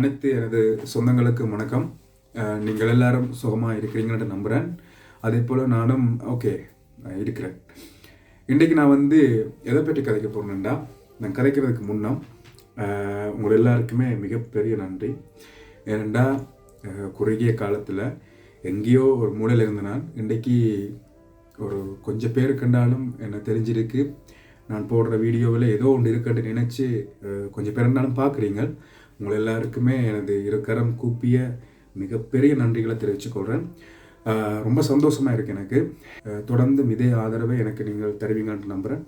அனைத்து எனது சொந்தங்களுக்கு வணக்கம். நீங்கள் எல்லாரும் சுகமாக இருக்கிறீங்கன்னு நம்புகிறேன் அதே போல் நானும் ஓகே இருக்கிறேன். இன்றைக்கு நான் வந்து எதை பற்றி கதைக்க போகிறேன்டா நான் கதைக்கிறதுக்கு முன்னம் உங்கள் எல்லாருக்குமே மிகப்பெரிய நன்றி. ஏனெண்டா குறுகிய காலத்தில் எங்கேயோ ஒரு மூலையில் இருந்த நான் இன்றைக்கு ஒரு கொஞ்சம் பேர் கண்டாலும் என்ன தெரிஞ்சிருக்கு. நான் போடுற வீடியோவில் ஏதோ ஒன்று இருக்குன்னு நினச்சி கொஞ்சம் பேர் இருந்தாலும் பார்க்குறீங்க. உங்கள் எல்லாருக்குமே எனது இருக்கரம் கூப்பிய மிகப்பெரிய நன்றிகளை தெரிவிச்சுக்கொள்கிறேன் ரொம்ப சந்தோஷமாக இருக்குது எனக்கு. தொடர்ந்து இதே ஆதரவை எனக்கு நீங்கள் தருவீங்கன்னு நம்புகிறேன்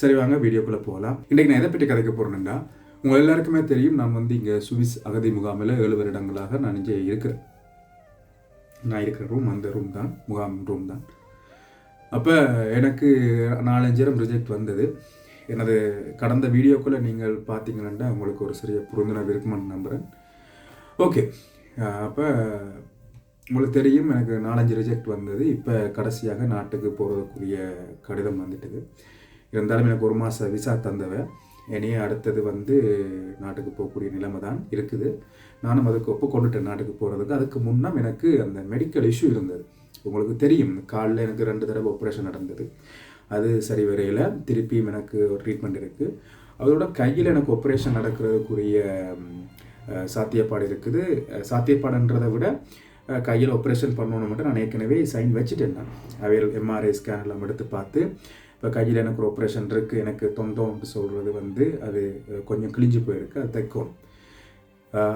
சரி வாங்க வீடியோக்குள்ளே போகலாம். இன்றைக்கி நான் எதை பற்றி கதைக்க போகிறேன்னா உங்கள் எல்லாருக்குமே தெரியும் நான் வந்து இங்கே சுவிஸ் அகதி முகாமில் ஏழு வருடங்களாக நான் இங்கே இருக்கிறேன். நான் இருக்கிற ரூம் அந்த ரூம் தான் முகாம் ரூம் தான். அப்போ எனக்கு நாலஞ்சிரம் ரிஜெக்ட் வந்தது. எனது கடந்த வீடியோக்குள்ளே நீங்கள் பார்த்தீங்கன்னா உங்களுக்கு ஒரு சிறிய புரிந்துணர்வு இருக்குமான்னு நம்புகிறேன் ஓகே அப்போ உங்களுக்கு தெரியும் எனக்கு நாலஞ்சு ரிஜெக்ட் வந்தது. இப்போ கடைசியாக நாட்டுக்கு போகிறதுக்குரிய கடிதம் வந்துட்டுது. இருந்தாலும் எனக்கு ஒரு மாத விசா தந்தவன் இனியே அடுத்தது வந்து நாட்டுக்கு போகக்கூடிய நிலைமை தான் இருக்குது. நானும் அதுக்கு ஒப்புக்கொண்டுட்டேன் நாட்டுக்கு போகிறதுக்கு அதுக்கு முன்னால் எனக்கு அந்த மெடிக்கல் இஷ்யூ இருந்தது. உங்களுக்கு தெரியும் காலில் எனக்கு ரெண்டு தடவை ஆப்ரேஷன் நடந்தது. அது சரி வரையில் திருப்பியும் எனக்கு ஒரு ட்ரீட்மெண்ட் இருக்குது அதோட கையில் எனக்கு ஆப்ரேஷன் நடக்கிறதுக்குரிய சாத்தியப்பாடு இருக்குது. சாத்தியப்பாடுன்றதை விட கையில் ஆப்ரேஷன் பண்ணணும் மட்டும் நான் ஏற்கனவே சைன் வச்சுட்டேன் நான். அவையில் எம்ஆர்ஐ ஸ்கேன் எல்லாம் எடுத்து பார்த்து இப்போ கையில் எனக்கு ஒரு ஆப்ரேஷன் இருக்குது எனக்கு தொந்தோம்னு சொல்கிறது வந்து அது கொஞ்சம் கிழிஞ்சு போயிருக்கு. அது தைக்கணும்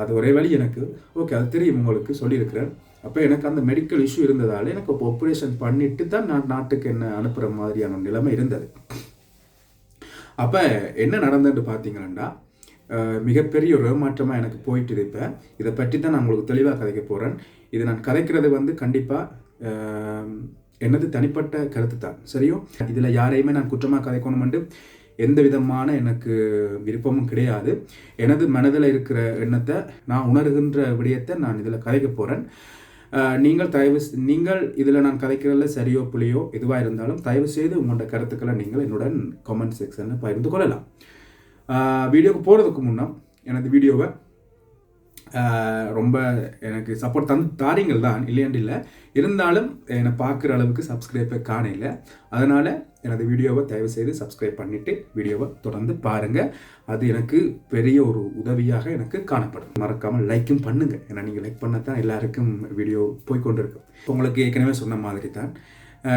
அது ஒரே வழி எனக்கு. ஓகே அது தெரியும் உங்களுக்கு சொல்லியிருக்கிறேன். அப்போ எனக்கு அந்த மெடிக்கல் இஷ்யூ இருந்ததால் எனக்கு இப்போ ஆப்ரேஷன் பண்ணிட்டு தான் நான் நாட்டுக்கு என்ன அனுப்புகிற மாதிரியான நிலைமை இருந்தது. அப்போ என்ன நடந்ததுன்னு பார்த்தீங்கன்னா மிகப்பெரிய ஒரு ஏமாற்றமாக எனக்கு போயிட்டு இருப்பேன் இதை பற்றி தான் நான் உங்களுக்கு தெளிவாக கதைக்க போகிறேன் இது நான் கதைக்கிறது வந்து கண்டிப்பாக எனது தனிப்பட்ட கருத்து தான் சரியோ? இதில் யாரையுமே நான் குற்றமாக கதைக்கணுமெண்டு எந்த விதமான எனக்கு விருப்பமும் கிடையாது. எனது மனதில் இருக்கிற எண்ணத்தை நான் உணர்கின்ற விடயத்தை நான் இதில் கதைக்க போகிறேன் நீங்கள் தயவு நீங்கள் இதில் நான் கதைக்கிறதில்ல சரியோ புளியோ எதுவாக இருந்தாலும் தயவு செய்து உங்களோட கருத்துக்களை நீங்கள் என்னுடன் கமெண்ட் செக்ஷனில் பகிர்ந்து கொள்ளலாம். வீடியோவுக்கு போகிறதுக்கு முன்னே எனது வீடியோவை ரொம்ப எனக்கு சப்போர்ட் தந்து தாரீங்கள் தான் இல்லையாண்டு இல்லை. இருந்தாலும் என்னை பார்க்குற அளவுக்கு சப்ஸ்கிரைப்பை காணல. அதனால் எனது வீடியோவை தயவு செய்து சப்ஸ்கிரைப் பண்ணிவிட்டு வீடியோவை தொடர்ந்து பாருங்கள் அது எனக்கு பெரிய ஒரு உதவியாக எனக்கு காணப்படும். மறக்காமல் லைக்கும் பண்ணுங்கள் ஏன்னா நீங்கள் லைக் பண்ண தான் எல்லாருக்கும் வீடியோ போய்க்கொண்டிருக்கும் இப்போ உங்களுக்கு ஏற்கனவே சொன்ன மாதிரி தான்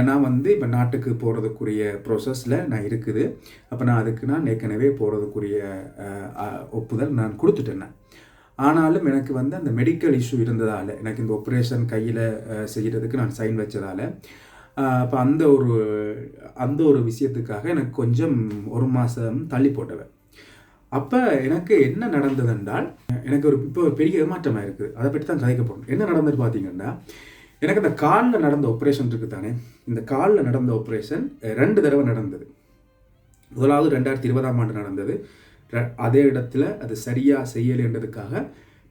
நான் வந்து இப்போ நாட்டுக்கு போகிறதுக்குரிய ப்ரோசஸில் நான் இருக்குது. அப்போ நான் அதுக்கு நான் ஏற்கனவே போகிறதுக்குரிய ஒப்புதல் நான் கொடுத்துட்டேன் ஆனாலும் எனக்கு வந்து அந்த மெடிக்கல் இஷ்யூ இருந்ததால் எனக்கு இந்த ஆப்ரேஷன் கையில் செய்கிறதுக்கு நான் சைன் வச்சதால் அப்போ அந்த ஒரு அந்த ஒரு விஷயத்துக்காக எனக்கு கொஞ்சம் ஒரு மாதம் தள்ளி போட்டவன். அப்போ எனக்கு என்ன நடந்தது என்றால் எனக்கு ஒரு இப்போ பெரிய ஏமாற்றமாக இருக்குது. அதை பற்றி தான் கதைக்க போகணும் என்ன நடந்தது பார்த்தீங்கன்னா எனக்கு அந்த காலில் நடந்த ஆப்ரேஷன் இருக்குது தானே இந்த காலில் நடந்த ஆப்ரேஷன் ரெண்டு தடவை நடந்தது. முதலாவது ரெண்டாயிரத்தி இருபதாம் ஆண்டு நடந்தது. அதே இடத்துல அது சரியாக செய்யலைன்றதுக்காக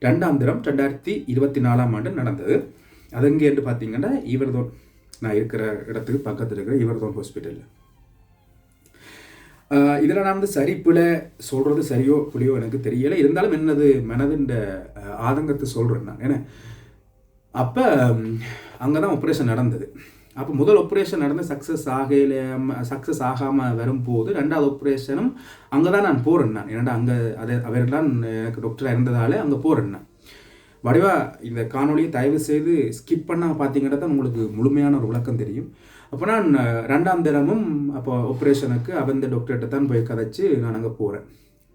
ரெண்டாம் தினம் ரெண்டாயிரத்தி இருபத்தி நாலாம் ஆண்டு நடந்தது. அது எங்கேன்னு பார்த்தீங்கன்னா இவர்தோன் நான் இருக்கிற இடத்துக்கு பக்கத்தில் இருக்கிற இவர்தோன் ஹாஸ்பிட்டலில் இதில் நான் வந்து சரி பிழை சொல்கிறது சரியோ புளியோ எனக்கு தெரியலை. இருந்தாலும் என்னது மனதுன்ற ஆதங்கத்தை சொல்கிறேன் நான். ஏன்னா அப்போ அங்கே தான் ஆப்ரேஷன் நடந்தது. அப்போ முதல் ஆப்ரேஷன் நடந்து சக்ஸஸ் ஆகல சக்ஸஸ் ஆகாமல் வரும்போது ரெண்டாவது ஆப்ரேஷனும் அங்கே தான் நான் போகிறேன் நான். ஏன்னா அங்கே அதை அவர்தான் எனக்கு டாக்டராக இருந்ததால் அங்கே போகிறேன் நான். வடிவா இந்த காணொலியை தயவு செய்து ஸ்கிப் பண்ணால் பார்த்தீங்கன்னா தான் உங்களுக்கு முழுமையான ஒரு விளக்கம் தெரியும். அப்போ நான் ரெண்டாம் தினமும் அப்போ ஆப்ரேஷனுக்கு அவந்த டாக்டர்கிட்ட தான் போய் கதைச்சு நான் அங்கே போகிறேன்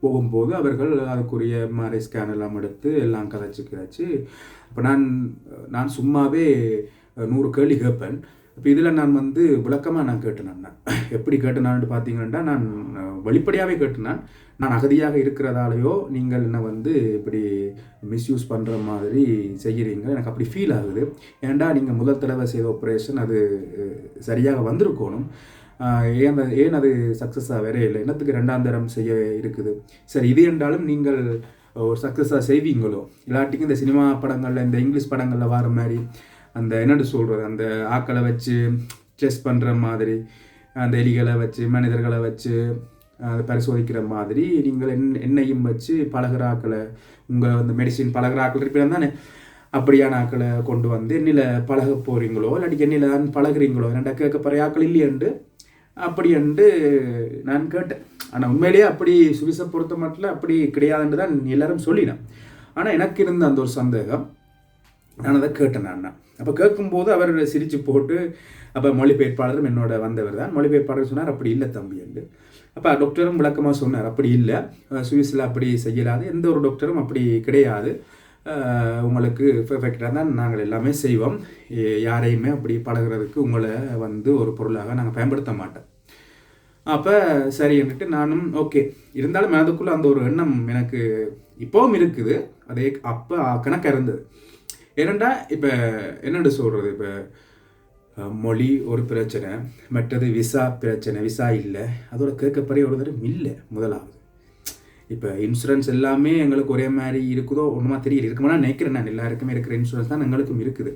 போகும்போது அவர்கள் அதுக்குரிய எம்ஆர்ஐ ஸ்கேன் எல்லாம் எடுத்து எல்லாம் கதைச்சு கதைச்சு அப்போ நான் நான் சும்மாவே நூறு கேள்வி கேட்பேன். இப்போ இதில் நான் வந்து விளக்கமாக நான் கேட்டேன் நான் எப்படி கேட்டேனான்னு பார்த்தீங்கன்னா நான் வெளிப்படையாகவே கேட்டேன். நான் அகதியாக இருக்கிறதாலேயோ நீங்கள் என்ன வந்து இப்படி மிஸ்யூஸ் பண்ணுற மாதிரி செய்கிறீங்க எனக்கு அப்படி ஃபீல் ஆகுது. ஏன்டா நீங்கள் முதல் தடவை செய்த ஆப்ரேஷன் அது சரியாக வந்திருக்கணும். ஏன் ஏன் அது சக்ஸஸாக வேறே இல்லை? என்னத்துக்கு ரெண்டாம் தரம் செய்ய இருக்குது? சரி இது என்றாலும் நீங்கள் ஒரு சக்ஸஸாக செய்வீங்களோ? இல்லாட்டிக்கு இந்த சினிமா படங்களில் இந்த இங்கிலீஷ் படங்களில் வர மாதிரி அந்த என்னட்டு சொல்கிறது அந்த ஆக்களை வச்சு டெஸ்ட் பண்ணுற மாதிரி அந்த எலிகளை வச்சு மனிதர்களை வச்சு அதை பரிசோதிக்கிற மாதிரி நீங்கள் என் எண்ணெயும் வச்சு பழகிறாக்களை உங்கள் அந்த மெடிசின் பழகிறாக்கள் இருப்பீங்க தானே? அப்படியான ஆக்களை கொண்டு வந்து என்னில் பழக போகிறீங்களோ இல்லாட்டி என்னில் தான் பழகுறீங்களோ? என்னடா கேட்க போகிற ஆக்கள் இல்லையண்டு அப்படி என்று நான் கேட்டேன். ஆனால் உண்மையிலேயே அப்படி சுவிசை பொறுத்த மட்டும் அப்படி கிடையாதுன்னு தான் எல்லாரும் சொல்லினேன் ஆனால் எனக்கு இருந்த அந்த ஒரு சந்தேகம் நான் அதை கேட்டேன் நான். அப்போ கேட்கும்போது அவர் சிரித்து போட்டு அப்போ மொழிபெயர்ப்பாளரும் என்னோட வந்தவர் தான். மொழிபெயர்ப்பாளர் சொன்னார் அப்படி இல்லை தம்பி என்று. அப்போ டாக்டரும் விளக்கமாக சொன்னார் அப்படி இல்லை. சுவிஸில் அப்படி செய்யலாது. எந்த ஒரு டாக்டரும் அப்படி கிடையாது. உங்களுக்கு பெர்ஃபெக்டாக தான் நாங்கள் எல்லாமே செய்வோம். யாரையுமே அப்படி பழகிறதுக்கு உங்களை வந்து ஒரு பொருளாக நாங்கள் பயன்படுத்த மாட்டோம். அப்போ சரி என்றுட்டு நானும் ஓகே. இருந்தாலும் மனதுக்குள்ளே அந்த ஒரு எண்ணம் எனக்கு இப்போவும் இருக்குது. அதே அப்போ கணக்காக இருந்தது. ஏனண்டா இப்போ என்னென்னு சொல்கிறது இப்போ மொழி ஒரு பிரச்சனை மற்றது விசா பிரச்சனை. விசா இல்லை. அதோட கேட்கப்பறைய ஒரு தடவை இல்லை முதலாவது. இப்போ இன்சூரன்ஸ் எல்லாமே எங்களுக்கு ஒரே மாதிரி இருக்குதோ ஒன்றுமா தெரியல. இருக்குமானா நினைக்கிறேன். நான் எல்லாருக்குமே இருக்கிற இன்சூரன்ஸ் தான் எங்களுக்கும் இருக்குது.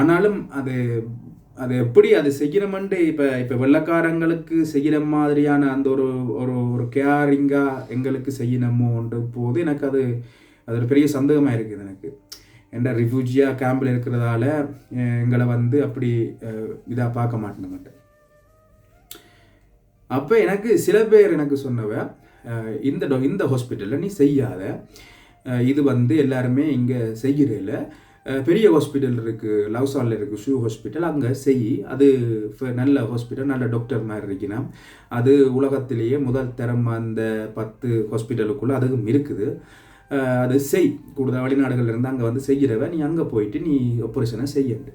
ஆனாலும் அது அது எப்படி அது செய்கிறமண்டு இப்போ இப்போ வெள்ளக்காரங்களுக்கு செய்கிற மாதிரியான அந்த ஒரு ஒரு ஒரு கேரிங்காக எங்களுக்கு செய்யணுமோன்ற போது எனக்கு அது அது ஒரு பெரிய சந்தேகமாக இருக்குது எனக்கு. என்ற ரிஃப்யூஜியாக கேம்பில் இருக்கிறதால எங்களை வந்து அப்படி இதாக பார்க்க மாட்டேன் அப்போ எனக்கு சில பேர் எனக்கு சொன்னவ இந்த டோ இந்த ஹாஸ்பிட்டலில் நீ செய்யாத. இது வந்து எல்லாருமே இங்கே செய்கிறதில்ல பெரிய ஹாஸ்பிட்டல் இருக்குது லவ்சாலில் இருக்குது ஷூ ஹாஸ்பிட்டல் அங்கே செய். அது நல்ல ஹாஸ்பிட்டல் நல்ல டாக்டர் மாதிரி இருக்கணும். அது உலகத்திலேயே முதல் தரம் அந்த பத்து ஹாஸ்பிட்டலுக்குள்ளே அதுவும் இருக்குது. அது செய். கூடுதல் வெளிநாடுகள் இருந்து அங்கே வந்து செய்கிறவ நீ அங்கே போயிட்டு நீ ஆப்ரேஷனை செய்யண்டு.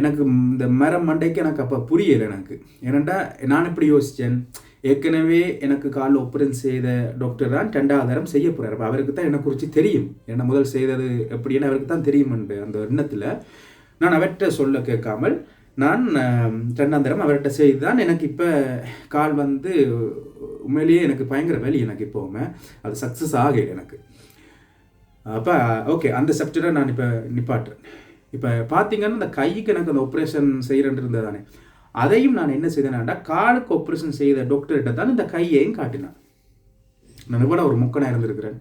எனக்கு இந்த மரம் மண்டைக்கு எனக்கு அப்போ புரியலை எனக்கு. ஏன்னாட்டா நான் இப்படி யோசித்தேன் ஏற்கனவே எனக்கு காலில் ஒப்பரன் செய்த டாக்டர் தான் ரெண்டாவது தரம் செய்ய போகிறார் அவருக்கு தான் என்னை குறித்து தெரியும். என்ன முதல் செய்தது எப்படின்னு அவருக்கு தான் தெரியுமென்று அந்த எண்ணத்தில் நான் அவற்றை சொல்ல கேட்காமல் நான் தென்னாந்திரம் அவர்கிட்ட செய்து தான் எனக்கு இப்போ கால் வந்து உண்மையிலேயே எனக்கு பயங்கர வேலி எனக்கு இப்போவுமே. அது சக்ஸஸ் ஆகலை எனக்கு. அப்போ ஓகே அந்த சப்ஜெக்டை நான் இப்போ நிப்பாட்டுறேன். இப்போ பார்த்தீங்கன்னா இந்த கைக்கு எனக்கு அந்த ஆப்ரேஷன் செய்கிறேன் இருந்தது தானே அதையும் நான் என்ன செய்தேனாண்டா காலுக்கு ஆப்ரேஷன் செய்த டாக்டர்கிட்ட தான் இந்த கையையும் காட்டினேன். நான் கூட ஒரு முக்கனாக இருந்திருக்கிறேன்.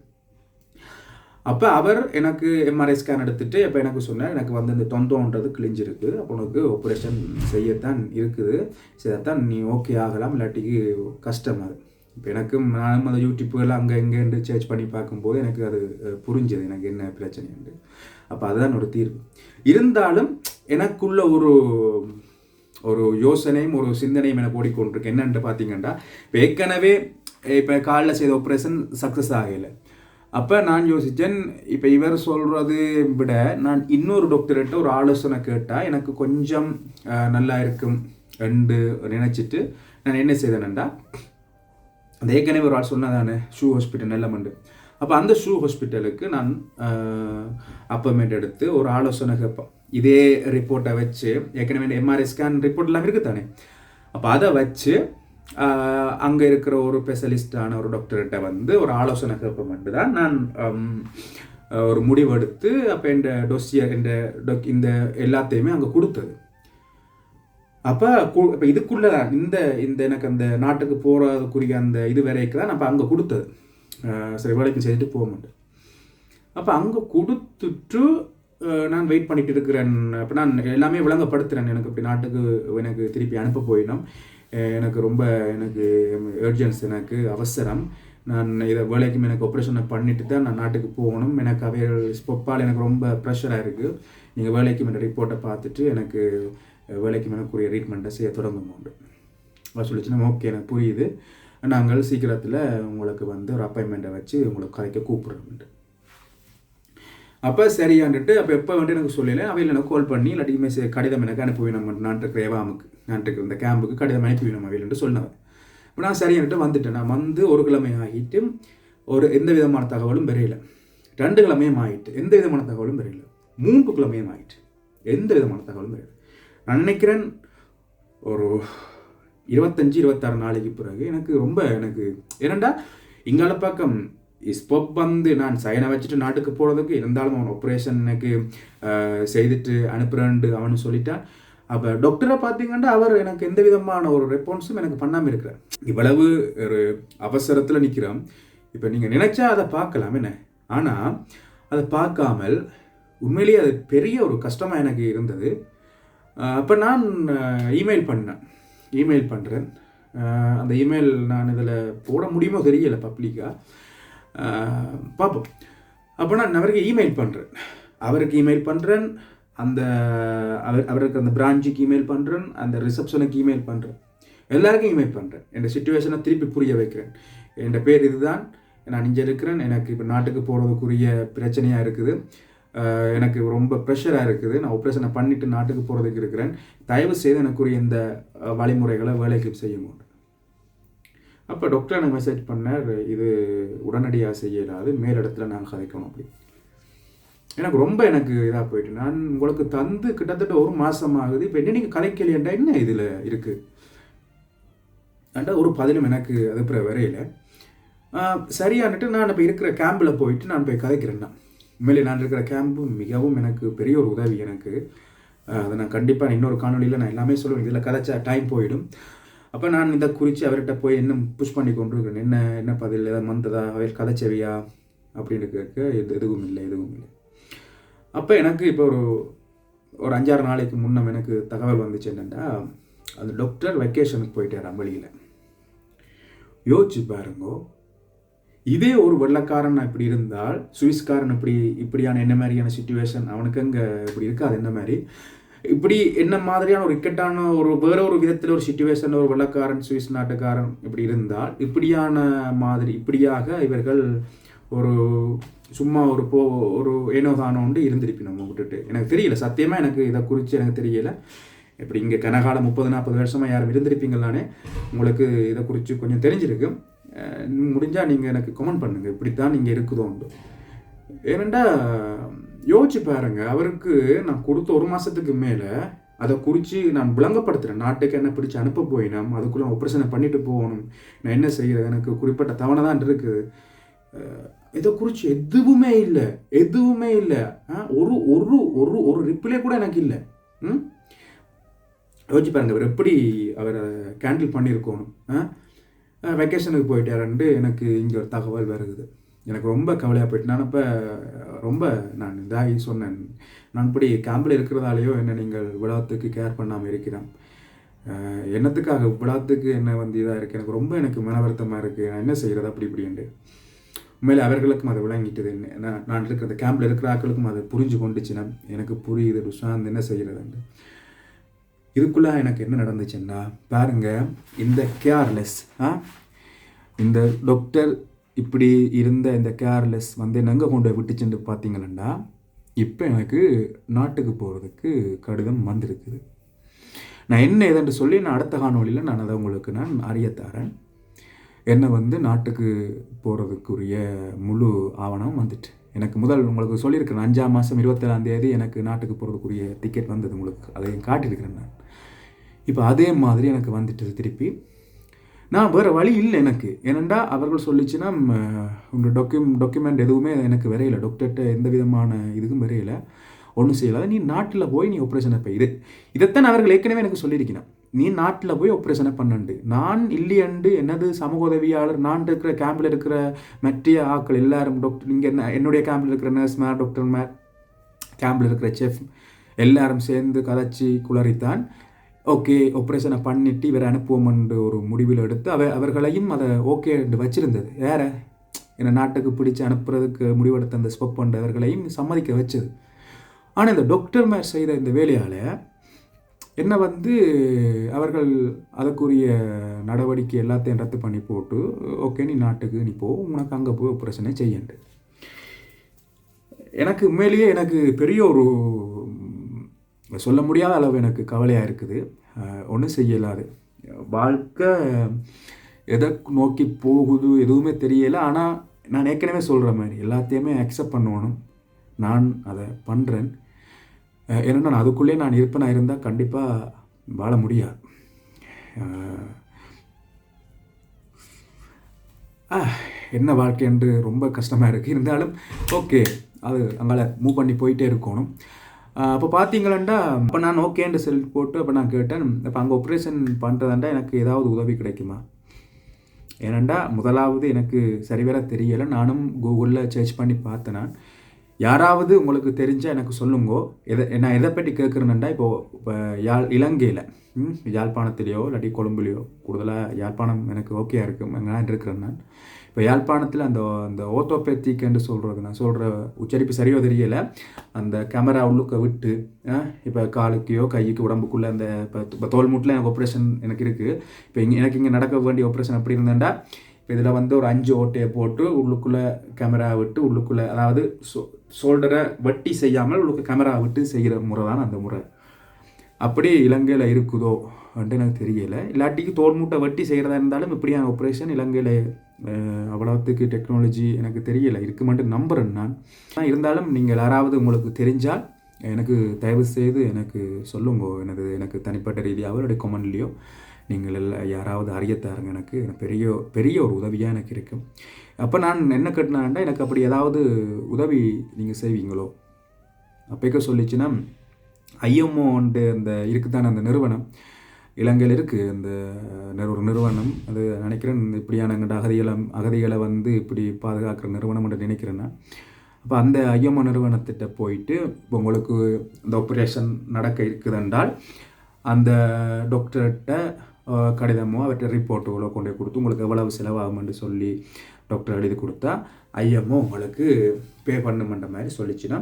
அப்போ அவர் எனக்கு எம்ஆர்ஐ ஸ்கேன் எடுத்துகிட்டு இப்போ எனக்கு சொன்னார் எனக்கு வந்து இந்த தொந்தோன்றது கிழிஞ்சிருக்கு அப்போ உனக்கு ஆப்ரேஷன் செய்யத்தான் இருக்குது. செய்யத்தான் நீ ஓகே ஆகலாம் இல்லாட்டிக்கு கஷ்டம் அது. இப்போ எனக்கும் நானும் அந்த யூடியூப்புகள் அங்கே இங்கேண்டு சர்ச் பண்ணி பார்க்கும்போது எனக்கு அது புரிஞ்சது எனக்கு என்ன பிரச்சனைண்டு அப்போ அதுதான் ஒரு தீர்வு. இருந்தாலும் எனக்குள்ள ஒரு ஒரு யோசனையும் ஒரு சிந்தனையும் எனக்கு ஓடிக்கொண்டிருக்கு. என்னென்று பார்த்தீங்கன்னா இப்போ ஏற்கனவே இப்போ காலில் செய்த ஆப்ரேஷன் சக்ஸஸ் ஆகலை. அப்போ நான் யோசித்தேன் இப்போ இவர் சொல்கிறது விட நான் இன்னொரு டாக்டர்கிட்ட ஒரு ஆலோசனை கேட்டால் எனக்கு கொஞ்சம் நல்லா இருக்கும் என்று நினச்சிட்டு நான் என்ன செய்தேன்டா அந்த ஏற்கனவே ஒரு ஆள் சொன்னதானே ஷூ ஹாஸ்பிட்டல் நெல்லமண்டு. அப்போ அந்த ஷூ ஹாஸ்பிட்டலுக்கு நான் அப்பாயின்மெண்ட் எடுத்து ஒரு ஆலோசனை கேட்பேன். இதே ரிப்போர்ட்டை வச்சு ஏற்கனவே எம்ஆர்ஐ ஸ்கேன் ரிப்போர்ட்லாம் இருக்குது தானே அப்போ அதை வச்சு அங்கே இருக்கிற ஒரு ஸ்பெஷலிஸ்டான ஒரு டாக்டர்கிட்ட வந்து ஒரு ஆலோசனை கேட்போம்ட்டு தான் நான் ஒரு முடிவெடுத்து அப்போ என் டொசியர் என்ற இந்த எல்லாத்தையுமே அங்கே கொடுத்தது. அப்போ இப்போ இதுக்குள்ளே தான் இந்த இந்த எனக்கு அந்த நாட்டுக்கு போகிறதுக்குரிய அந்த இது வரைக்கும் தான் அப்போ அங்கே கொடுத்தது. சரி வேலைக்கு செய்துட்டு போக மாட்டேன் அப்போ அங்கே கொடுத்துட்டு நான் வெயிட் பண்ணிட்டு இருக்கிறேன். அப்போ நான் எல்லாமே விளங்கப்படுத்துகிறேன் எனக்கு இப்படி நாட்டுக்கு எனக்கு திருப்பி அனுப்ப போயிடும் எனக்கு ரொம்ப எனக்கு ஏர்ஜென்ஸ் எனக்கு அவசரம். நான் இதை வேலைக்கும் எனக்கு ஆப்ரேஷனை பண்ணிட்டு தான் நான் நாட்டுக்கு போகணும். எனக்கு அவை பொப்பால் எனக்கு ரொம்ப ப்ரெஷராக இருக்குது நீங்கள் வேலைக்கும் மேலே ரிப்போர்ட்டை பார்த்துட்டு எனக்கு வேலைக்கும் எனக்குரிய ட்ரீட்மெண்ட்டை செய்ய தொடங்கும் உண்டு. அவர் சொல்லிச்சுன்னா ஓகே எனக்கு புரியுது. நாங்கள் சீக்கிரத்தில் உங்களுக்கு வந்து ஒரு அப்பாயின்மெண்ட்டை வச்சு உங்களுக்கு கதைக்க கூப்பிட்றோம்ட்டு அப்போ சரியாண்டுட்டு அப்போ எப்போ வந்து எனக்கு சொல்லலை அவையில் எனக்கு கால் பண்ணி இல்லாட்டி மெசேஜ் கடிதம் எனக்கு அனுப்புவேன் நம்ம நான் இருக்கிற ஏவாமுக்கு இந்த கேம்புக்கு கடிதம் அனுப்புவேன் அவையில்ட்டு சொன்னவன் இப்போ நான் சரியான்ட்டு வந்துட்டேன். நான் வந்து ஒரு கிழமை ஆகிட்டு ஒரு எந்த விதமான தகவலும் பெறையில ரெண்டு கிழமையும் ஆகிட்டு எந்த விதமான தகவலும் பெறையில மூன்று கிழமையும் ஆகிட்டு எந்த விதமான தகவலும் பெறையில நான் நினைக்கிறேன் ஒரு இருபத்தஞ்சி இருபத்தாறு நாளைக்கு பிறகு எனக்கு ரொம்ப எனக்கு ஏனண்டா இங்கால பக்கம் ஸ்பொப் வந்து நான் சைனை வச்சுட்டு நாட்டுக்கு போகிறதுக்கு இருந்தாலும் அவன் ஆப்ரேஷனுக்கு செய்துட்டு அனுப்புகிறேன்ட்டு அவனு சொல்லிட்டான் அப்போ டாக்டரை பார்த்தீங்கன்னா அவர் எனக்கு எந்த விதமான ஒரு ரெஸ்பான்ஸும் எனக்கு பண்ணாமல் இருக்கிறார். இவ்வளவு ஒரு அவசரத்தில் நிற்கிறோம் இப்போ நீங்கள் நினச்சா அதை பார்க்கலாம் என்ன? ஆனால் அதை பார்க்காமல் உண்மையிலேயே அது பெரிய ஒரு கஷ்டமாக எனக்கு இருந்தது. அப்போ நான் இமெயில் பண்ணேன். இமெயில் பண்ணுறேன் அந்த இமெயில் நான் இதில் போட முடியுமோ தெரியலை பப்ளிக்காக பார்ப்போம் அப்போ நான் அவருக்கு இமெயில் பண்ணுறேன் அவருக்கு இமெயில் பண்ணுறேன் அந்த அவர் அவருக்கு அந்த பிரான்ச்சுக்கு இமெயில் பண்ணுறேன் அந்த ரிசப்ஷனுக்கு இமெயில் பண்ணுறேன் எல்லாருக்கும் இமெயில் பண்ணுறேன் என் சுச்சுவேஷனை திருப்பி புரிய வைக்கிறேன். என் பேர் இதுதான். நான் இங்கே இருக்கிறேன். எனக்கு இப்போ நாட்டுக்கு போகிறதுக்குரிய பிரச்சனையாக இருக்குது. எனக்கு ரொம்ப ப்ரெஷராக இருக்குது. நான் ஆப்ரேஷனை பண்ணிவிட்டு நாட்டுக்கு போகிறதுக்கு இருக்கிறேன். தயவு செய்து எனக்குரிய இந்த வழிமுறைகளை வேலைக்கு செய்யுங்க. அப்போ டாக்டர் எனக்கு மெசேஜ் பண்ணார் இது உடனடியாக செய்யலாது மேலிடத்துல நான் கதைக்கணும் அப்படி. எனக்கு ரொம்ப எனக்கு இதாக போயிட்டு நான் உங்களுக்கு தந்து கிட்டத்தட்ட ஒரு மாதம் ஆகுது இப்போ என்ன நீங்கள் கதைக்கலையண்டா என்ன இதில் இருக்குது அண்டா ஒரு பதிலும் எனக்கு அது பிற வரையில் சரியானுட்டு நான் இப்போ இருக்கிற கேம்பில் போயிட்டு நான் போய் கதைக்கிறேன்னா உண்மையிலே நான் இருக்கிற கேம்பு மிகவும் எனக்கு பெரிய ஒரு உதவி எனக்கு. அதை நான் கண்டிப்பாக இன்னொரு காணொலியில் நான் எல்லாமே சொல்லுவேன். இதில் கதைச்சா டைம் போயிடும். அப்போ நான் இதை குறித்து அவர்கிட்ட போய் இன்னும் புஷ் பண்ணி கொண்டிருக்கேன் என்ன என்ன பதில்? ஏதாவது மந்ததா அவர் கதைச்சவியா அப்படின்னு கேட்க இது எதுவும் இல்லை எதுவும் இல்லை. அப்போ எனக்கு இப்போ ஒரு ஒரு அஞ்சாறு நாளைக்கு முன்னம் எனக்கு தகவல் வந்துச்சு என்னென்னா அந்த டாக்டர் வெக்கேஷனுக்கு போயிட்டார் வெளியில் யோசிச்சு பாருங்கோ. இதே ஒரு வெள்ளக்காரன் இப்படி இருந்தால் சுவிஸ்காரன் இப்படி இப்படியான என்ன மாதிரியான சுச்சுவேஷன் அவனுக்கு அங்கே இப்படி இருக்காது என்ன மாதிரி? இப்படி என்ன மாதிரியான ஒரு இக்கட்டான ஒரு வேற ஒரு விதத்தில் ஒரு சுச்சுவேஷன் ஒரு வெள்ளக்காரன் சுவிஸ் நாட்டுக்காரன் இப்படி இருந்தால் இப்படியான மாதிரி இப்படியாக இவர்கள் ஒரு சும்மா ஒரு போ ஒரு ஏனோ தானோண்டு இருந்திருப்பி நம்ம விட்டுட்டு. எனக்கு தெரியல சத்தியமாக எனக்கு இதை குறித்து எனக்கு தெரியல. இப்படி இங்கே கனகாலம் முப்பது நாற்பது வருஷமாக யாரும் இருந்திருப்பீங்களானே உங்களுக்கு இதை குறித்து கொஞ்சம் தெரிஞ்சிருக்கு. முடிஞ்சால் நீங்கள் எனக்கு கமெண்ட் பண்ணுங்கள் இப்படித்தான் நீங்கள் இருக்குதோண்டு. ஏனெண்டா யோசிச்சு பாருங்க அவருக்கு நான் கொடுத்த ஒரு மாதத்துக்கு மேலே அதை குறித்து நான் விளங்கப்படுத்துகிறேன் நாட்டுக்கு என்ன பிடிச்சி அனுப்ப போயினோம் அதுக்குள்ளே ஆப்ரேஷனை பண்ணிட்டு போகணும். நான் என்ன செய்கிறது எனக்கு குறிப்பிட்ட தவணை தான் இருக்குது. இதை குறித்து எதுவுமே இல்லை. எதுவுமே இல்லை. ஒரு ஒரு ஒரு ஒரு ரிப்ளே கூட எனக்கு இல்லை. ம்? யோசிச்சு பாருங்க அவர் எப்படி அவரை கேண்டில் பண்ணியிருக்கணும்? வெக்கேஷனுக்கு போயிட்டாருன்ட்டு எனக்கு இங்கே ஒரு தகவல் வருது எனக்கு ரொம்ப கவலையாக போயிட்டு நான் இப்போ ரொம்ப நான் இதாகி சொன்னேன். நான் இப்படி கேம்பில் இருக்கிறதாலேயோ என்ன நீங்கள் விழாத்துக்கு கேர் பண்ணாமல் இருக்கிறேன். என்னத்துக்காக விழாத்துக்கு என்ன வந்து இதாக இருக்குது எனக்கு ரொம்ப எனக்கு மன வருத்தமாக இருக்குது நான் என்ன செய்கிறது அப்படி இப்படின்ட்டு. உண்மையிலே அவர்களுக்கும் அதை விளங்கிட்டது. என்ன நான் இருக்கிற அந்த கேம்பில் இருக்கிற ஆக்களுக்கும் அதை புரிஞ்சு கொண்டுச்சுன்னா எனக்கு புரியுது ருஷாந்த் என்ன செய்கிறதுண்டு இதுக்குள்ளே எனக்கு என்ன நடந்துச்சுன்னா பாருங்கள் இந்த கேர்லெஸ் ஆ? இந்த டாக்டர் இப்படி இருந்த இந்த கேர்லெஸ் வந்து எங்கே கொண்டு போய் விட்டுச்சுன்னு பார்த்தீங்கன்னா இப்போ எனக்கு நாட்டுக்கு போகிறதுக்கு கடிதம் வந்திருக்குது. நான் என்ன ஏதென்று சொல்லி நான் அடுத்த காணொலியில் நான் அதை உங்களுக்கு நான் அறிய தரேன். என்னை வந்து நாட்டுக்கு போகிறதுக்குரிய முழு ஆவணம் வந்துட்டு. எனக்கு முதல் உங்களுக்கு சொல்லியிருக்கிறேன் அஞ்சாம் மாதம் இருபத்தேழாம் தேதி எனக்கு நாட்டுக்கு போகிறதுக்குரிய டிக்கெட் வந்தது உங்களுக்கு. அதையும் காட்டியிருக்கிறேன் நான். இப்போ அதே மாதிரி எனக்கு வந்துட்டு திருப்பி நான் வேறு வழி இல்லை எனக்கு. ஏனண்டா அவர்கள் சொல்லிச்சுன்னா உங்கள் டாக்யூம் டாக்குமெண்ட் எதுவுமே எனக்கு விரையலை. டாக்டர்கிட்ட எந்த விதமான இதுக்கும் விரையலை. ஒன்றும் செய்யலை. நீ நாட்டில் போய் நீ ஆப்ரேஷனை போய் இது இதைத்தான் அவர்கள் ஏற்கனவே எனக்கு சொல்லியிருக்கணும். நீ நாட்டில் போய் ஆப்ரேஷனை பண்ணண்டு நான் இல்லையண்டு என்னது சமூக உதவியாளர் நான் இருக்கிற கேம்பில் இருக்கிற மற்ற ஆக்கள் எல்லாரும் டாக்டர் இங்கே என்னுடைய கேம்பில் இருக்கிற நர்ஸ் மேர் டாக்டர் மேர் கேம்பில் இருக்கிற செஃப் எல்லாரும் சேர்ந்து கதைச்சி குளறித்தான். ஓகே ஒப்ரேஷனை பண்ணிட்டு இவரை அனுப்புவோம்ன்ற ஒரு முடிவில் எடுத்து அவ அவர்களையும் அதை ஓகே வச்சிருந்தது. வேற என்னை நாட்டுக்கு பிடிச்சி அனுப்புறதுக்கு முடிவெடுத்த அந்த ஸ்பொப் பண்ணுறவர்களையும் சம்மதிக்க வச்சது. ஆனால் இந்த டாக்டர் மேர் செய்த இந்த வேலையால் என்னை வந்து அவர்கள் அதற்குரிய நடவடிக்கை எல்லாத்தையும் ரத்து பண்ணி போட்டு ஓகே நீ நாட்டுக்கு நீ போ உனக்கு அங்கே போய் ஆப்ரேஷனை செய்யண்டு. எனக்கு உண்மையிலேயே எனக்கு பெரிய ஒரு சொல்ல முடியாத அளவு எனக்கு கவலையாக இருக்குது. ஒன்றும் செய்யலாது வாழ்க்கை எதை நோக்கி போகுது எதுவுமே தெரியலை. ஆனால் நான் ஏற்கனவே சொல்கிற மாதிரி எல்லாத்தையுமே அக்செப்ட் பண்ணணும். நான் அதை பண்ணுறேன் ஏன்னா நான் அதுக்குள்ளே நான் இருப்பேனாக இருந்தால் கண்டிப்பாக வாழ முடியாது. என்ன வாழ்க்கை என்று ரொம்ப கஷ்டமாக இருக்குது இருந்தாலும் ஓகே அது அங்கே மூவ் பண்ணி போயிட்டே இருக்கணும். அப்போ பார்த்தீங்களாண்டா அப்போ நான் ஓகேன்ட்டு செல் போட்டு அப்போ நான் கேட்டேன் இப்போ அங்கே ஆப்ரேஷன் பண்ணுறதாண்டா எனக்கு ஏதாவது உதவி கிடைக்குமா? ஏனண்டா முதலாவது எனக்கு சரிவர தெரியலை நானும் கூகுளில் சர்ச் பண்ணி பார்த்தேன் நான். யாராவது உங்களுக்கு தெரிஞ்சால் எனக்கு சொல்லுங்கோ. எதை நான் எதை பற்றி கேட்குறேன்டா இப்போது இப்போ யாழ் இலங்கையில் யாழ்ப்பாணத்துலேயோ இல்லாட்டி கொழும்புலேயோ கூடுதலாக யாழ்ப்பாணம் எனக்கு ஓகேயாக இருக்கும் நான் இருக்கிறேன் நான். இப்போ யாழ்ப்பாணத்தில் அந்த அந்த ஓத்தோபேத்திக் என்று சொல்கிறது நான் சொல்கிற உச்சரிப்பு சரியோ தெரியலை. அந்த கேமரா உள்ளுக்க விட்டு இப்போ காலுக்கையோ கைக்கு உடம்புக்குள்ளே அந்த இப்போ இப்போ தோல் மூட்டில் எனக்கு ஆப்ரேஷன் எனக்கு இருக்குது இப்போ இங்கே எனக்கு இங்கே நடக்க வேண்டிய ஆப்ரேஷன் அப்படி இருந்தேன்டா இப்போ இதில் வந்து ஒரு அஞ்சு ஓட்டையை போட்டு உள்ளுக்குள்ளே கேமரா விட்டு உள்ளுக்குள்ளே அதாவது சோ ஷோல்டரை வட்டி செய்யாமல் உள்ளுக்கு கேமரா விட்டு செய்கிற முறை தான் அந்த முறை. அப்படி இலங்கையில் இருக்குதோ வந்துட்டு எனக்கு தெரியல. இல்லாட்டிக்கு தோல் மூட்டை வட்டி செய்கிறதா இருந்தாலும் இப்படியான ஆப்ரேஷன் இலங்கையில் அவ்வளோத்துக்கு டெக்னாலஜி எனக்கு தெரியல. இருக்கு மட்டும் நம்புகிறேன் நான். ஆனால் இருந்தாலும் நீங்கள் யாராவது உங்களுக்கு தெரிஞ்சால் எனக்கு தயவு செய்து எனக்கு சொல்லுங்க. எனது எனக்கு தனிப்பட்ட ரீதியாக அவருடைய கொமெண்ட்லேயோ நீங்கள் எல்லாம் யாராவது அறியத்தாருங்க எனக்கு பெரிய பெரிய ஒரு உதவியாக எனக்கு இருக்கும் அப்போ நான் என்ன கட்டினான்டா எனக்கு அப்படி ஏதாவது உதவி நீங்கள் செய்வீங்களோ? அப்போக்க சொல்லிச்சுன்னா ஐஎம்ஓன்ட்டு அந்த இருக்குதான அந்த நிறுவனம்? இலங்கையில் இருக்குது அந்த ஒரு நிறுவனம். அது நினைக்கிறேன் இப்படியான எங்கள்கிட்ட அகதிகளை அகதிகளை வந்து இப்படி பாதுகாக்கிற நிறுவனம் என்று நினைக்கிறேன்னா. அப்போ அந்த ஐஎம்ஓ நிறுவனத்திட்ட போயிட்டு இப்போ உங்களுக்கு இந்த ஆப்ரேஷன் நடக்க இருக்குதென்றால் அந்த டாக்டர்கிட்ட கடிதமோ அவற்றை ரிப்போர்ட்டுகளோ கொண்டு கொடுத்து உங்களுக்கு எவ்வளவு செலவாகும்னு சொல்லி டாக்டர் எழுதி கொடுத்தா ஐஎம்ஓ உங்களுக்கு பே பண்ணுமென்ற மாதிரி சொல்லிச்சுன்னா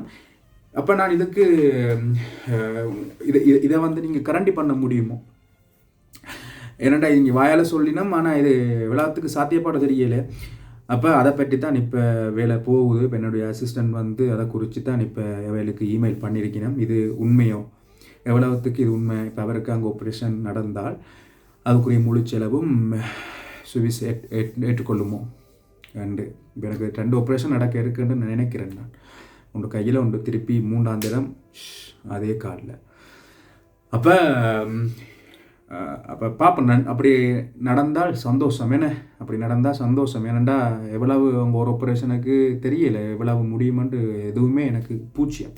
அப்போ நான் இதுக்கு இதை இதை வந்து நீங்கள் கரண்டி பண்ண முடியுமோ? ஏன்னாண்டா இங்கே வாயால் சொல்லினோம் ஆனால் இது விழாத்துக்கு சாத்தியப்பாடு தெரியலை. அப்போ அதை பற்றி தான் இப்போ வேலை போகுது. இப்போ என்னுடைய அசிஸ்டன்ட் வந்து அதை குறித்து தான் இப்போ வேலைக்கு இமெயில் பண்ணியிருக்கணும் இது உண்மையோ? எவ்வளவுத்துக்கு இது உண்மை? இப்போ அவருக்கு அங்கே ஆப்ரேஷன் நடந்தால் அதுக்குரிய முழு செலவும் சுவிஸ் ஏற்றுக்கொள்ளுமோ? ரெண்டு எனக்கு ரெண்டு ஆப்ரேஷன் நடக்க இருக்குன்னு நினைக்கிறேன் நான். உண்டு கையில் உண்டு. திருப்பி மூன்றாம் தினம் அதே காலில். அப்போ அப்போ பார்ப்பேன் நன் அப்படி நடந்தால் சந்தோஷம். என்ன? அப்படி நடந்தால் சந்தோஷம். ஏனண்டா எவ்வளவு அவங்க ஒரு ஆப்ரேஷனுக்கு தெரியல. எவ்வளவு முடியுமென்று எதுவுமே எனக்கு பூச்சியம்.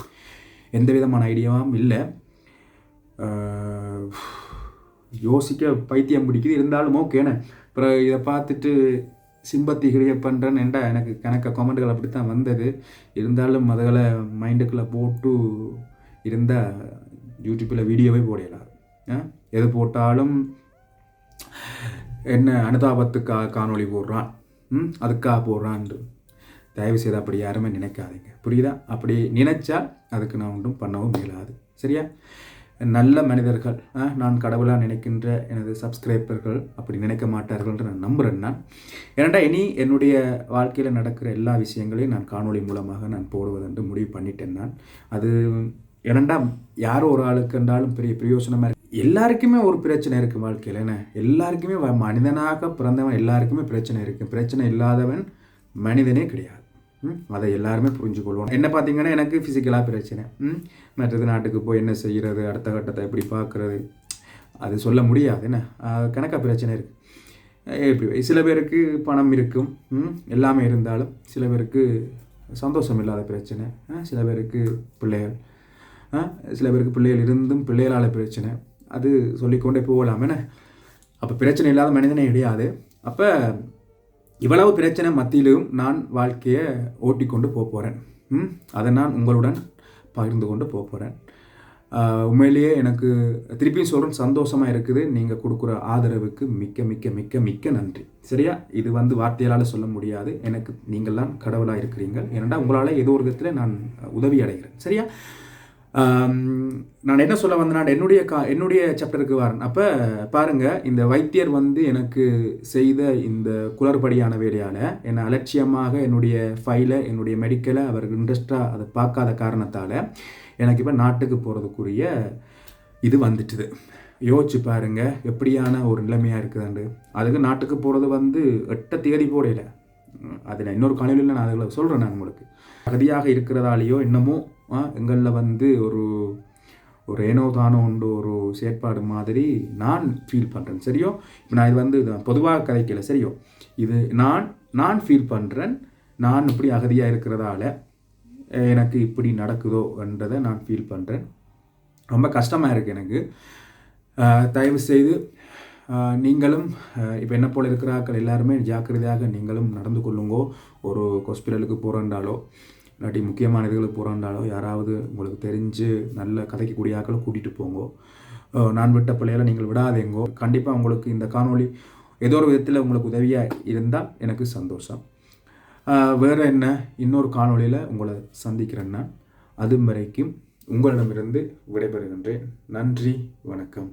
எந்த விதமான ஐடியாவும் இல்லை. யோசிக்க பைத்தியம் பிடிக்குது. இருந்தாலும் ஓகேண்ணே அப்புறம் இதை பார்த்துட்டு சிம்பத்தி கிரியேட் பண்ணுறேன்னு எனக்கு கணக்க கமெண்ட்டுகள் அப்படி தான் வந்தது. இருந்தாலும் அதுகளை மைண்டுக்குள்ளே போட்டு இருந்தால் யூடியூப்பில் வீடியோவே போடலாம் எது போட்டாலும் என்ன அனுதாபத்துக்காக காணொளி போடுறான். ம்? அதுக்காக போடுறான்ட்டு தயவு செய்து அப்படி யாருமே நினைக்காதீங்க. புரியுதா? அப்படி நினைச்சா அதுக்கு நான் ஒன்றும் பண்ணவும் இயலாது. சரியா? நல்ல மனிதர்கள் நான் கடவுளாக நினைக்கின்ற எனது சப்ஸ்கிரைபர்கள் அப்படி நினைக்க மாட்டார்கள்ன்ற நான் நம்புகிறேன் நான். ஏனண்டா இனி என்னுடைய வாழ்க்கையில் நடக்கிற எல்லா விஷயங்களையும் நான் காணொலி மூலமாக நான் போடுவதென்று முடிவு பண்ணிட்டேன் நான். அது ஏனண்டா யாரோ ஒரு ஆளுக்கு என்றாலும் பெரிய பிரயோசனமாக இருக்கு. எல்லாருக்குமே ஒரு பிரச்சனை இருக்குது வாழ்க்கையில் என்ன? எல்லாருக்குமே மனிதனாக பிறந்தவன் எல்லாருக்குமே பிரச்சனை இருக்குது பிரச்சனை இல்லாதவன் மனிதனே கிடையாது. அதை எல்லாருமே புரிஞ்சுக்கொள்வோம். என்ன பார்த்தீங்கன்னா எனக்கு ஃபிசிக்கலாக பிரச்சனை. மற்றது நாட்டுக்கு போய் என்ன செய்கிறது அடுத்த கட்டத்தை எப்படி பார்க்குறது அது சொல்ல முடியாது. என்ன? கணக்காக பிரச்சனை இருக்குது எப்படி சில பேருக்கு பணம் இருக்கும் எல்லாமே இருந்தாலும் சில பேருக்கு சந்தோஷம் இல்லாத பிரச்சனை சில பேருக்கு பிள்ளைகள் சில பேருக்கு பிள்ளைகள் இருந்தும் பிள்ளைகளால் பிரச்சனை அது சொல்லிக்கொண்டே போகலாம். என்ன? அப்போ பிரச்சனை இல்லாத மனிதனே கிடையாது. அப்போ இவ்வளவு பிரச்சனை மத்தியிலும் நான் வாழ்க்கையை ஓட்டி கொண்டு போக போகிறேன் அதை நான் உங்களுடன் பகிர்ந்து கொண்டு போக போகிறேன் உண்மையிலேயே எனக்கு திருப்பியும் சொல்கிறேன் சந்தோஷமாக இருக்குது. நீங்கள் கொடுக்குற ஆதரவுக்கு மிக்க மிக்க மிக்க மிக்க நன்றி. சரியா? இது வந்து வார்த்தையால் சொல்ல முடியாது. எனக்கு நீங்கள்லாம் கடவுளாக இருக்கிறீங்க ஏன்னா உங்களால் ஏதோ ஒரு விதத்தில் நான் உதவி அடைகிறேன். சரியா? நான் என்ன சொல்ல வந்தேன் என்னுடைய கா என்னுடைய சாப்டருக்கு வரேன். அப்போ பாருங்கள் இந்த வைத்தியர் வந்து எனக்கு செய்த இந்த குளறுபடியான வேலையால் என்னை அலட்சியமாக என்னுடைய ஃபைலை என்னுடைய மெடிக்கலை அவர் இன்ட்ரெஸ்டாக அதை பார்க்காத காரணத்தால் எனக்கு இப்போ நாட்டுக்கு போகிறதுக்குரிய இது வந்துட்டுது. யோசிச்சு பாருங்கள் எப்படியான ஒரு நிலைமையாக இருக்குதுண்டு. அதுக்கு நாட்டுக்கு போகிறது வந்து எட்ட தேதி போடையில அதில் இன்னொரு காலையில் நான் அதில் சொல்கிறேன் நான் உங்களுக்கு. அகதியாக இருக்கிறதாலேயோ என்னமோ எங்களில் வந்து ஒரு ஒரு ஏனோ தானோ உண்டு ஒரு செயற்பாடு மாதிரி நான் ஃபீல் பண்ணுறேன் சரியோ? இப்போ நான் இது வந்து பொதுவாக கதைக்கல. சரியோ? இது நான் நான் ஃபீல் பண்ணுறேன் நான் இப்படி அகதியாக இருக்கிறதால எனக்கு இப்படி நடக்குதோ என்றதை நான் ஃபீல் பண்ணுறேன் ரொம்ப கஷ்டமாக இருக்குது எனக்கு. தயவு செய்து நீங்களும் இப்போ என்ன போல் இருக்கிறாக்கள் எல்லாருமே ஜாக்கிரதையாக நீங்களும் நடந்து கொள்ளுங்கோ. ஒரு ஹாஸ்பிட்டலுக்கு போகிறண்டாலோ இல்லாட்டி முக்கியமான இதுகளுக்கு போகிறாண்டாலோ யாராவது உங்களுக்கு தெரிஞ்சு நல்ல கதைக்கக்கூடிய ஆக்களை கூட்டிகிட்டு போங்கோ. நான் விட்ட பிள்ளைகளை நீங்கள் விடாதேங்கோ. கண்டிப்பாக உங்களுக்கு இந்த காணொலி ஏதோ ஒரு விதத்தில் உங்களுக்கு உதவியாக இருந்தால் எனக்கு சந்தோஷம். வேறு என்ன? இன்னொரு காணொளியில் உங்களை சந்திக்கிறேன்னா அது வரைக்கும் உங்களிடமிருந்து விடைபெறுகின்றேன். நன்றி வணக்கம்.